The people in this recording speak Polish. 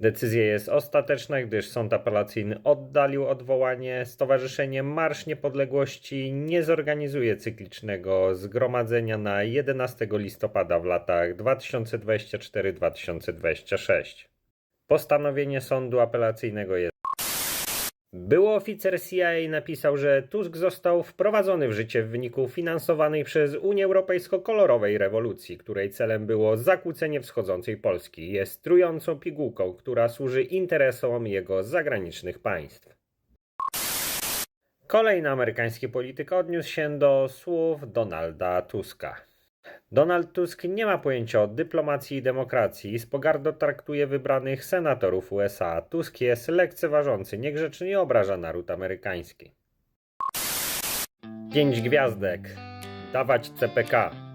Decyzja jest ostateczna, gdyż sąd apelacyjny oddalił odwołanie. Stowarzyszenie Marsz Niepodległości nie zorganizuje cyklicznego zgromadzenia na 11 listopada w latach 2024-2026. Postanowienie sądu apelacyjnego jest. Były oficer CIA napisał, że Tusk został wprowadzony w życie w wyniku finansowanej przez Unię Europejską kolorowej rewolucji, której celem było zakłócenie wschodzącej Polski. Jest trującą pigułką, która służy interesom jego zagranicznych państw. Kolejny amerykański polityk odniósł się do słów Donalda Tuska. Donald Tusk nie ma pojęcia o dyplomacji i demokracji i z pogardą traktuje wybranych senatorów USA. Tusk jest lekceważący, niegrzeczny i obraża naród amerykański. Pięć gwiazdek. Dawać CPK.